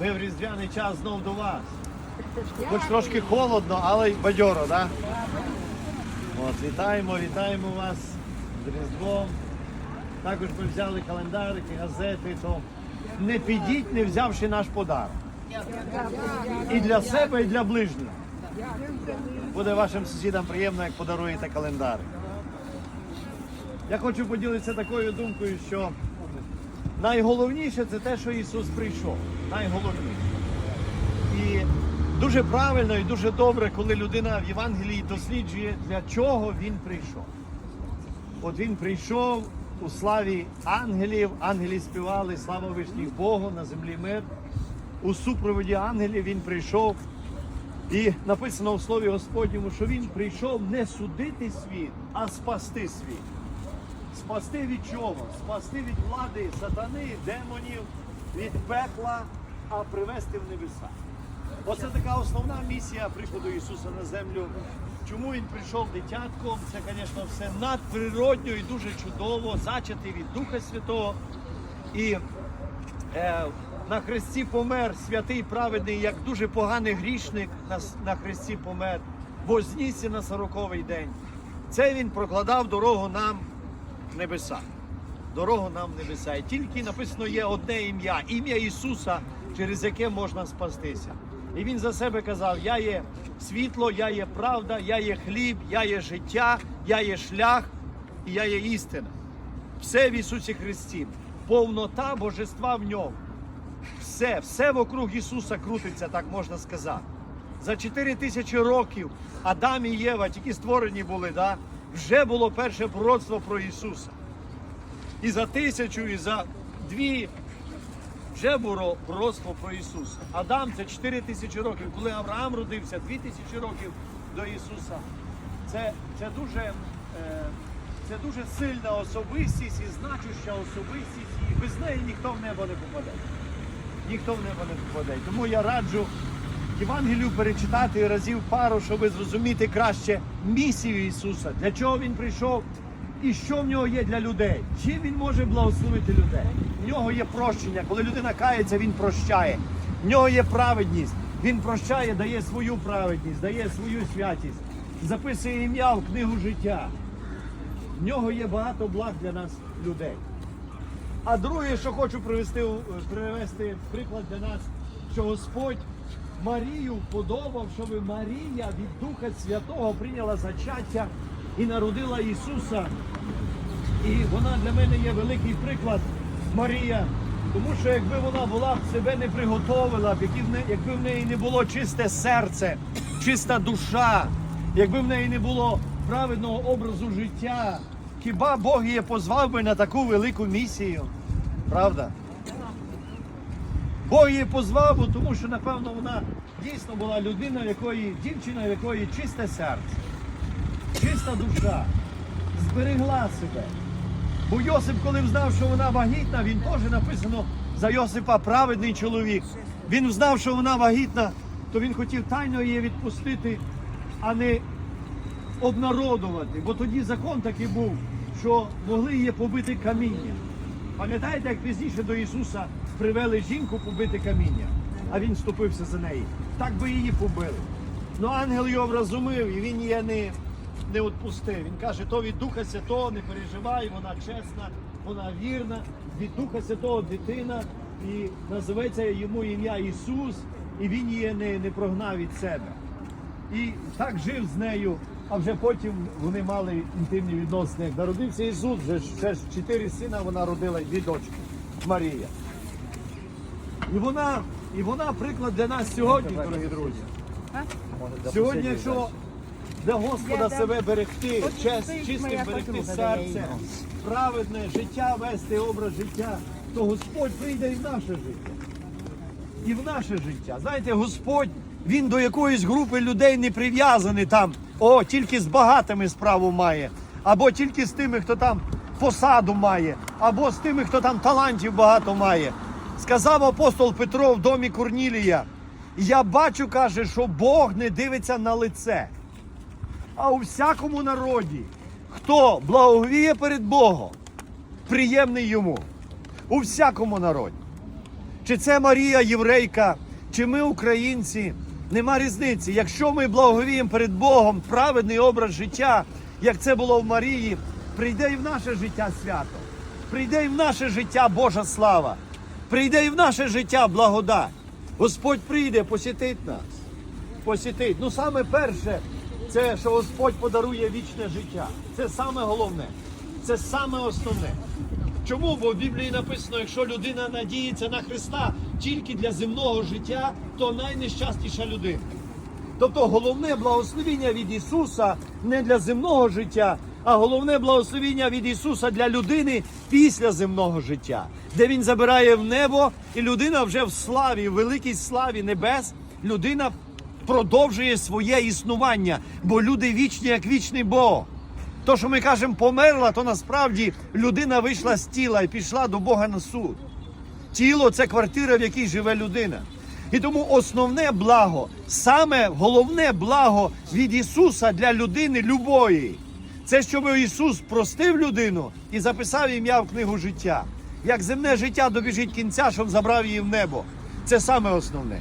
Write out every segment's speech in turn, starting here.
Ми в різдвяний час знов до вас. Хоч трошки холодно, але й бадьоро, так? Да? От, вітаємо, вітаємо вас з Різдвом. Також ми взяли календарики, газети, то не підіть, не взявши наш подарок. І для себе, і для ближнього. Буде вашим сусідам приємно, як подаруєте календарик. Я хочу поділитися такою думкою, що найголовніше це те, що Ісус прийшов. Найголовніше. І дуже правильно і дуже добре, коли людина в Євангелії досліджує, для чого він прийшов. От він прийшов у славі ангелів, ангелі співали слава вишніх Богу на землі мир. У супроводі ангелів він прийшов. І написано в Слові Господньому, що він прийшов не судити світ, а спасти світ. Спасти від чого? Спасти від влади сатани, демонів, від пекла, а привести в небеса. Оце така основна місія приходу Ісуса на землю. Чому він прийшов дитятком? Це, звісно, все надприродньо і дуже чудово, зачатий від Духа Святого. І е, на хресті помер святий праведний, як дуже поганий грішник на, на хресті помер, вознісся на сороковий день. Це він прокладав дорогу нам небеса. Дорогу нам в небеса. І тільки написано є одне ім'я, ім'я Ісуса, через яке можна спастися. І він за себе казав: Я є світло, я є правда, я є хліб, я є життя, я є шлях і я є істина. Все в Ісусі Христі, повнота божества в ньому. Все, все вокруг Ісуса крутиться, так можна сказати. За 4 тисячі років Адам і Єва, тільки створені були, да? Вже було перше пророцтво про Ісуса. І за тисячу, і за дві вже було пророцтво про Ісуса. Адам це 4 тисячі років. Коли Авраам родився, 2 тисячі років до Ісуса. Це, це дуже. Е, це дуже сильна особистість і значуща особистість, і без неї ніхто в небо не попаде. Ніхто в небо не попаде. Тому я раджу Євангелію перечитати разів пару, щоб зрозуміти краще місію Ісуса, для чого Він прийшов і що в нього є для людей. Чим він може благословити людей? В нього є прощення. Коли людина кається, він прощає. В нього є праведність. Він прощає, дає свою праведність, дає свою святість, записує ім'я в книгу життя. В нього є багато благ для нас, людей. А друге, що хочу привести, привести приклад для нас, що Господь Марію вподобав, щоб Марія від Духа Святого прийняла зачаття і народила Ісуса. І вона для мене є великий приклад Марія. Тому що якби вона була б себе не приготовила, якби в неї не було чисте серце, чиста душа, якби в неї не було праведного образу життя, хіба Бог її позвав би на таку велику місію? Правда? Бог її позвав, бо тому що, напевно, вона дійсно була людина, якої, дівчина, якої чисте серце, чиста душа, зберегла себе. Бо Йосип, коли взнав, що вона вагітна, він теж написано за Йосипа праведний чоловік. Він знав, що вона вагітна, то він хотів тайно її відпустити, а не обнародувати. Бо тоді закон такий був, що могли її побити камінням. Пам'ятаєте, як пізніше до Ісуса привели жінку побити каміння, а він вступився за неї. Так би її побили. Ну ангел його вразумив і він її не, не відпустив. Він каже, то від Духа Святого не переживай, вона чесна, вона вірна, від Духа Святого дитина, і називеться йому ім'я Ісус, і він її не, не прогнав від себе. І так жив з нею, а вже потім вони мали інтимні відносини. Народився Ісус, вже ще чотири сина вона родила дві дочки Марія. І вона, і вона приклад для нас сьогодні, дорогі друзі. Сьогодні, якщо для Господа себе берегти, честь, чистим берегти серце, праведне життя вести, образ життя, то Господь прийде і в наше життя. І в наше життя. Знаєте, Господь, він до якоїсь групи людей не прив'язаний там, о, тільки з багатими справу має, або тільки з тими, хто там посаду має, або з тими, хто там талантів багато має. Сказав апостол Петро в домі Корнілія. Я бачу, каже, що Бог не дивиться на лице, а у всякому народі, хто благовіє перед Богом, приємний йому. У всякому народі. чи це Марія єврейка, чи ми українці. Нема різниці. Якщо ми благовіємо перед Богом праведний образ життя, як це було в Марії, прийде і в наше життя свято, прийде і в наше життя Божа слава, прийде і в наше життя благодать. Господь прийде, посітить нас. Посітить. Ну, саме перше, це що Господь подарує вічне життя. Це саме головне. Це саме основне. Чому? Бо в Біблії написано, якщо людина надіється на Христа тільки для земного життя, то найнещастіша людина. Тобто головне благословіння від Ісуса не для земного життя, а головне благословіння від Ісуса для людини після земного життя, де Він забирає в небо, і людина вже в славі, в великій славі небес, людина продовжує своє існування, бо люди вічні, як вічний Бог. То, що ми кажемо, померла, то насправді людина вийшла з тіла і пішла до Бога на суд. Тіло це квартира, в якій живе людина. І тому основне благо, саме головне благо від Ісуса для людини любої, це щоб Ісус простив людину і записав ім'я в книгу життя. Як земне життя добіжить кінця, щоб забрав її в небо. Це саме основне.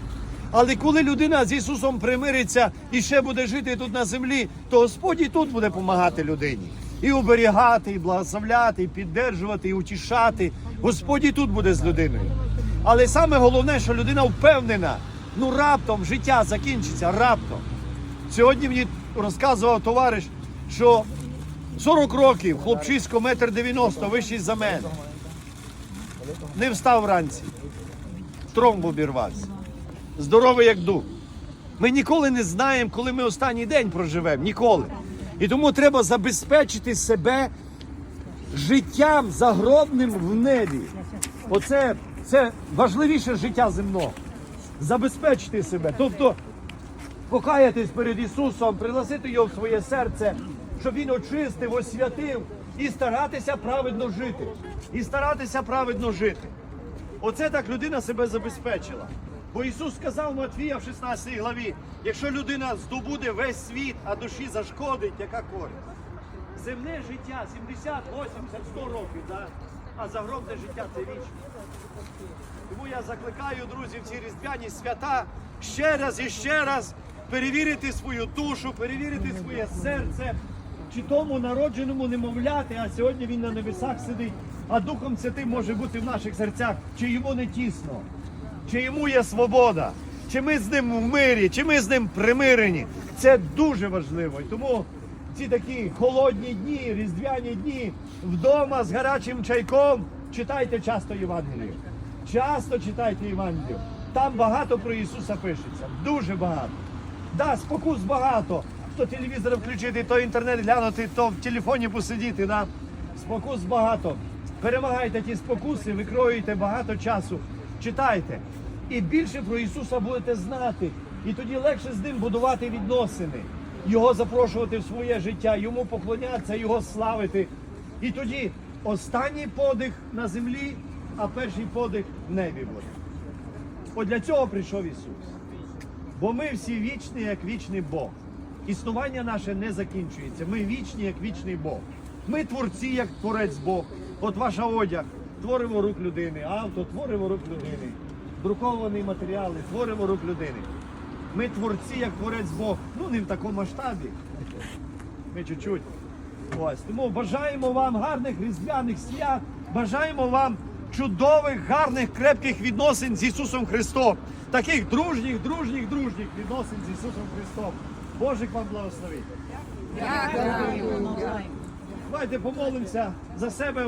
Але коли людина з Ісусом примириться і ще буде жити тут на землі, то Господь і тут буде допомагати людині. І оберігати, і благословляти, і піддержувати, і утішати. Господь і тут буде з людиною. Але саме головне, що людина впевнена, ну раптом життя закінчиться, раптом. Сьогодні мені розказував товариш, що 40 років, хлопчисько, метр 90, вищий за мене. Не встав вранці. Тромб обірвався. Здоровий як дух. Ми ніколи не знаємо, коли ми останній день проживемо. Ніколи. І тому треба забезпечити себе життям загробним в небі. Оце це важливіше життя земного. Забезпечити себе. Тобто покаятись перед Ісусом, пригласити його в своє серце, щоб Він очистив, освятив і старатися праведно жити. І старатися праведно жити. Оце так людина себе забезпечила. Бо Ісус сказав Матвія в 16 главі, якщо людина здобуде весь світ, а душі зашкодить, яка користь? Земне життя 70, 80, 100 років, да? а загробне життя це вічне. Тому я закликаю, друзі, в ці різдвяні свята ще раз і ще раз перевірити свою душу, перевірити своє серце, чи тому народженому немовляти, а сьогодні він на небесах сидить, а Духом Святим може бути в наших серцях, чи йому не тісно, чи йому є свобода, чи ми з ним в мирі, чи ми з ним примирені. Це дуже важливо. І тому ці такі холодні дні, різдвяні дні вдома з гарячим чайком читайте часто Євангелію. Часто читайте Євангелію. Там багато про Ісуса пишеться. Дуже багато. Да, спокус багато. То телевізор включити, то інтернет глянути, то в телефоні посидіти. Да? Спокус багато. Перемагайте ті спокуси, викроюєте багато часу. Читайте. І більше про Ісуса будете знати. І тоді легше з ним будувати відносини, Його запрошувати в своє життя, йому поклонятися, Його славити. І тоді останній подих на землі, а перший подих в небі буде. От для цього прийшов Ісус. Бо ми всі вічні, як вічний Бог. Існування наше не закінчується. Ми вічні, як вічний Бог. Ми творці, як творець Бог. От ваша одяг, творимо рук людини, авто, творимо рук людини, друковані матеріали, творимо рук людини. Ми творці, як творець Бог. Ну не в такому масштабі. Ми чуть-чуть. Ось. Тому бажаємо вам гарних різдвяних свят, бажаємо вам чудових, гарних, крепких відносин з Ісусом Христом. Таких дружніх, дружніх, дружніх відносин з Ісусом Христом. Божик вам благословить. Давайте помолимося за себе.